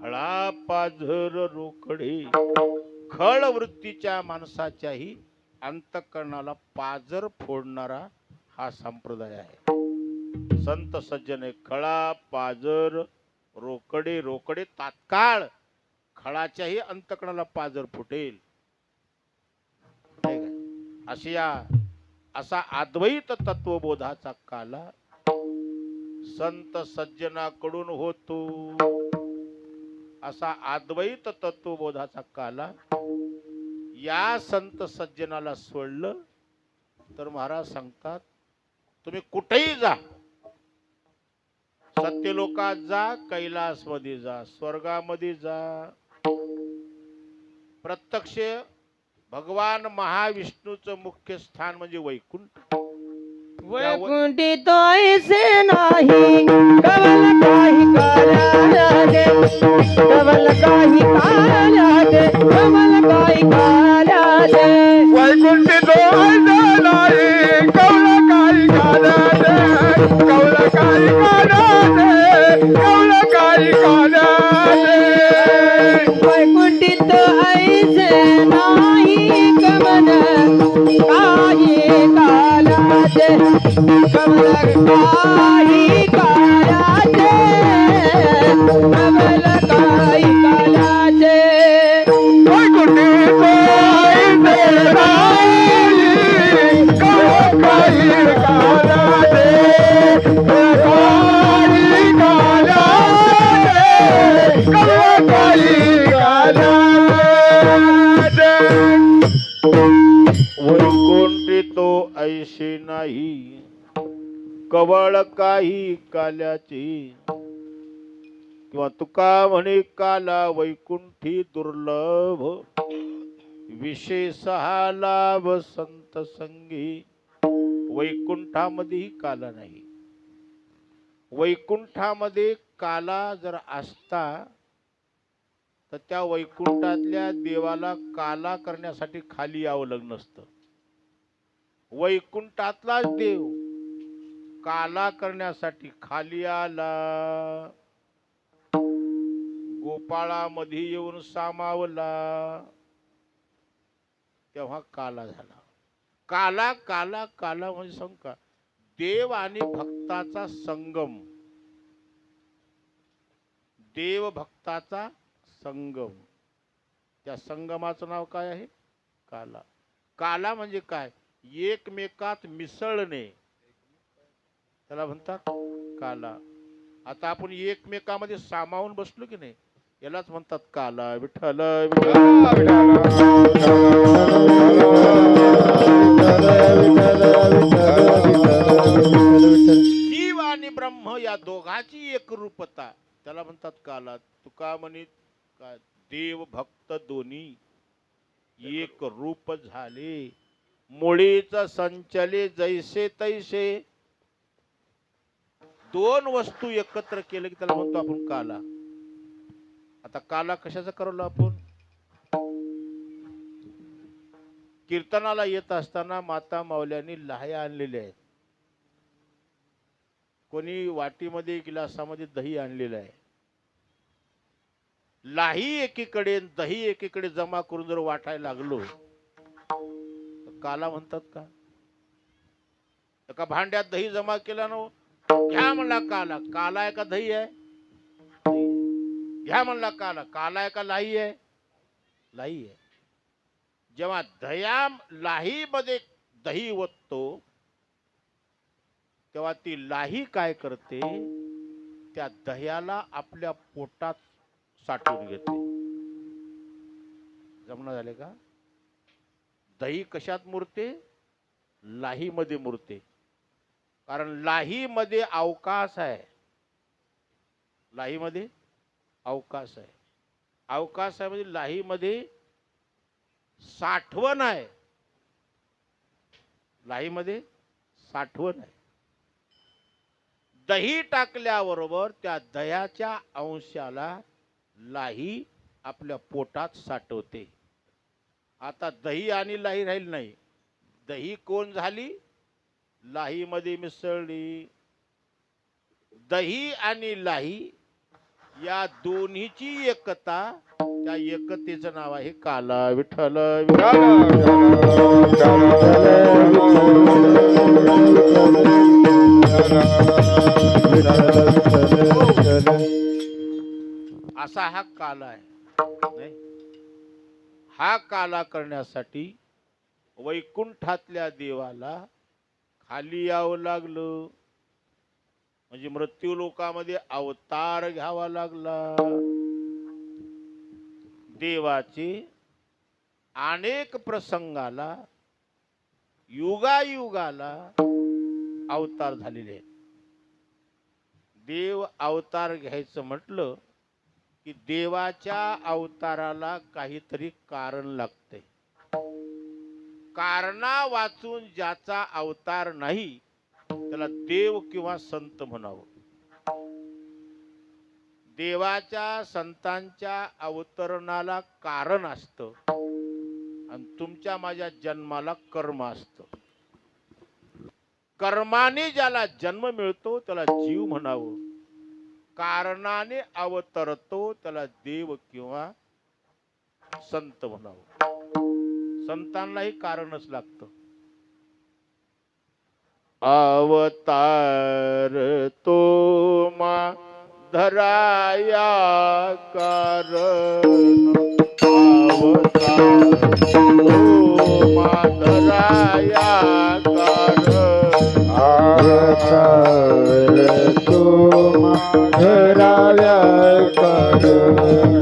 खळा पाझर रोकडे. खळ वृत्तीच्या माणसाच्याही अंतकरणाला पाजर फोडणारा हा संप्रदाय आहे. संत सज्जने खळा पाजर रोकडे रोकडे तात्काळ खळाच्याही अंतकणाला पाजर फुटेल. अशी या असा अद्वैत तत्वबोधाचा काला संत सज्जनाकडून होतो. असा अद्वैत तत्वबोधाचा काला या संत सज्जनाला सोडलं तर महाराज सांगतात तुम्ही कुठेही जा. सत्यलोकात जा कैलासमध्ये जा स्वर्गामध्ये जा. प्रत्यक्ष भगवान महाविष्णूचं मुख्य स्थान म्हणजे वैकुंठ. वैकुंठी तो ऐसे नाही. कवल काही काल्या दे कवल काही काल्या दे कवल काही काल्या दे वैकुंठी दोहायचं नाही. कवल काही कानाचे कवल काही कानाचे कवल किंवा तुका म्हणे काला वैकुंठी दुर्लभ विशेष हा लाभ संत संगी. वैकुंठामध्येही काला नाही. वैकुंठामध्ये काला जर असता तर त्या वैकुंठातल्या देवाला काला करण्यासाठी खाली यावं लग्न असतं. वैकुंठातलाच देव काला करण्यासाठी खाली आला. गोपाळामध्ये येऊन सामावला. तेव्हा काला झाला. काला काला काला म्हणजे सांगू देव आणि भक्ताचा संगम. देव भक्ताचा संगम. त्या संगमाचं नाव काय आहे? काला. काला म्हणजे काय? एकमेकात मिसळणे. त्याला म्हणतात काला. आता आपण एकमेकामध्ये सामावून बसलो की नाही? यालाच म्हणतात काला विठ्ठल जीव आणि ब्रह्म या दोघाची एक रूपता. त्याला म्हणतात काला तुका म्हणे का देव भक्त दोन्ही एक रूप झाले. मुळीच संचले जैसे तैसे. दोन वस्तू एकत्र केले की त्याला म्हणतो आपण काला. आता काला कशाचा करवलं आपण? कीर्तनाला येत असताना माता माऊल्यांनी लाह्या आणलेल्या आहेत. कोणी वाटीमध्ये गिलासामध्ये दही आणलेलं आहे. लाही एकीकडे दही एकीकडे जमा करून जर वाटायला लागलो काला म्हणतात का? एका भांड्यात दही जमा केला ना हो? घ्या म्हणला काला. काला आहे का दही आहे. घ्या म्हणला काला. काला आहे का लाही आहे? लाही आहे. जेव्हा दया लाहीमध्ये दही ओततो तेव्हा ती लाही काय करते? त्या दह्याला आपल्या पोटात साठवून घेते. जमना झाले का? दही कशात मुरते? लाहीमध्ये मुरते. कारण लाहीमध्ये अवकाश आहे. लाहीमध्ये अवकाश आहे. अवकाश आहे म्हणजे लाहीमध्ये साठवण आहे. लाहीमध्ये साठवण आहे. दही टाकल्याबरोबर त्या दह्याच्या अंशाला लाही आपल्या पोटात साठवते. आता दही आणि लाही राहील नाही. दही कोण झाली? लाहीमध्ये मिसळली. दही आणि लाही या दोन्हीची एकता त्या एकतेचं नाव आहे काला विठ्ठल असा हा काला आहे हा काला करण्यासाठी वैकुंठातल्या देवाला खाली यावं लागलं. म्हणजे मृत्यू लोकामध्ये अवतार घ्यावा लागला. देवाचे अनेक प्रसंगाला युगायुगाला अवतार झालेले आहेत. देव अवतार घ्यायचं म्हटलं की देवाच्या अवताराला काहीतरी कारण लागते कारणा वाचून ज्याचा अवतार नाही त्याला देव किंवा संत म्हणावं. देवाच्या संतांच्या अवतरणाला कारण असतं आणि तुमच्या माझ्या जन्माला कर्म असतं. कर्माने ज्याला जन्म मिळतो त्याला जीव म्हणावं. कारणाने अवतरतो त्याला देव किंवा संत म्हणावं. संतांनाही कारणच लागतं. अवतार तो मा धराया कारण। अवतार तो मा धराया कारण। अवतार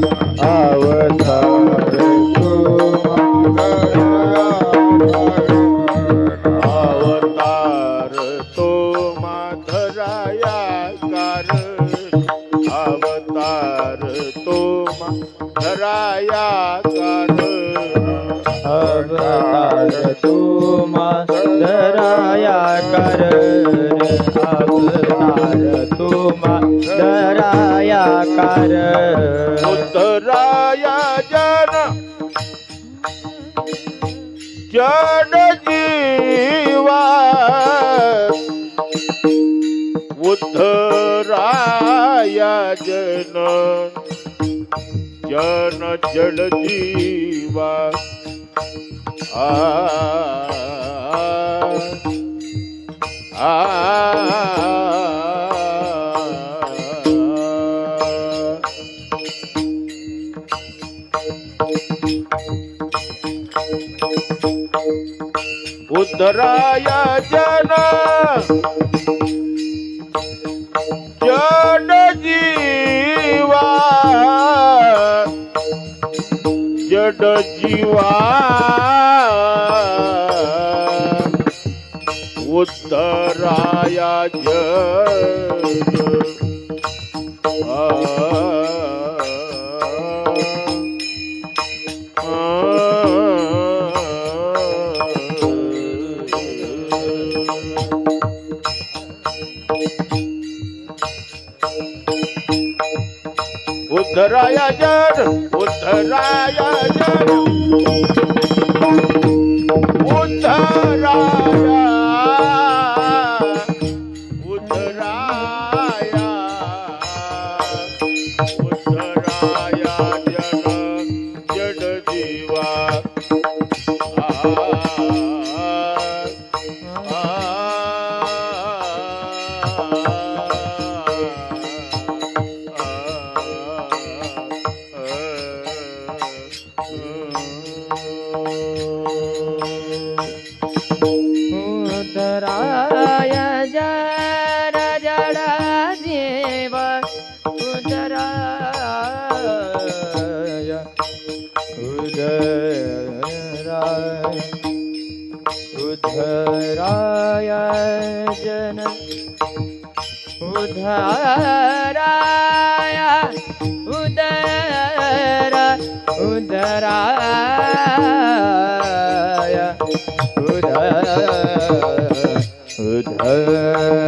धराया कर उद्धराया जन। जड जीवा। उतराया जन। जन जड जीवा। आ। आ। उद्धराया जन जड जीवा जड जीवा उद्धराया जन उद्धराया जन उद्धराया जन उद्धराया उद्धराया उदराय उदराय उद्धराय जन उद्धराय उदर उदराय उदराया उदर।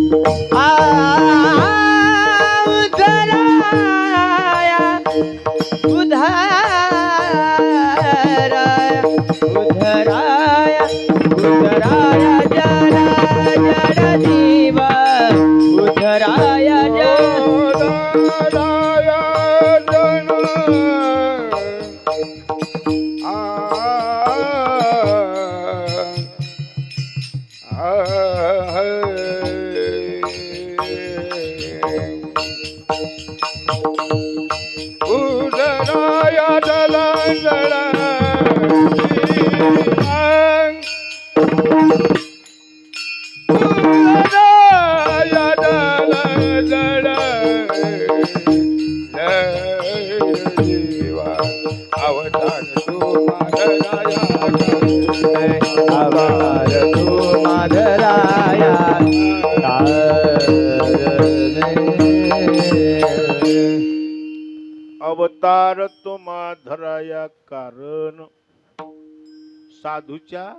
साधूच्या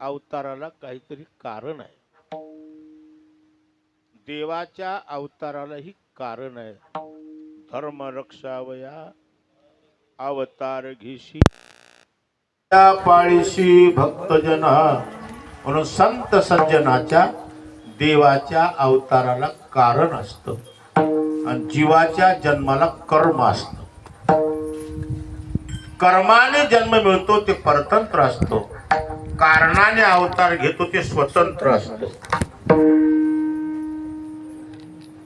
अवताराला काहीतरी कारण आहे. देवाच्या अवतारालाही कारण आहे. धर्म रक्षावया अवतार घेशी. त्या पाळीशी भक्तजन म्हणून संत सज्जनाच्या देवाच्या अवताराला कारण असतं. आणि जीवाच्या जन्माला कर्म असत. कर्माने जन्म मिळतो ते परतंत्र असतो. कारणाने अवतार घेतो ते स्वतंत्र असतो.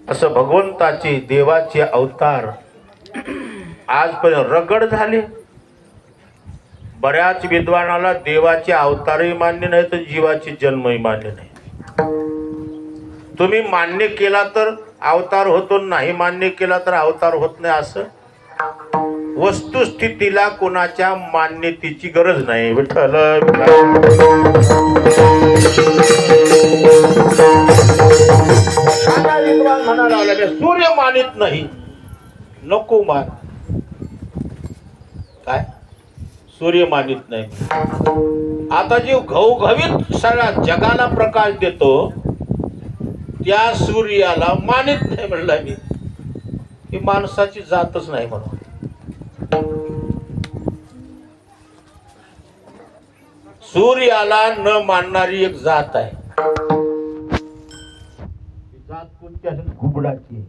असं भगवंताचे देवाचे अवतार आजपर्यंत रगड झाले. बऱ्याच विद्वानाला देवाचे अवतारही मान्य नाही तर जीवाचे जन्मही मान्य नाही. तुम्ही मान्य केला तर अवतार होतो नाही मान्य केला तर अवतार होत नाही असं? वस्तुस्थितीला कोणाच्या मान्यतेची गरज नाही. विठ्ठल सूर्य मानित नाही. नको मान. काय? सूर्य मानित नाही. आता जे घवघवीत सगळ्या जगाला प्रकाश देतो त्या सूर्याला मानित नाही म्हणलं मी. ही माणसाची जातच नाही म्हणून. सूर्याला न मानणारी एक जात आहे. जात कोणती असेल घुबडाची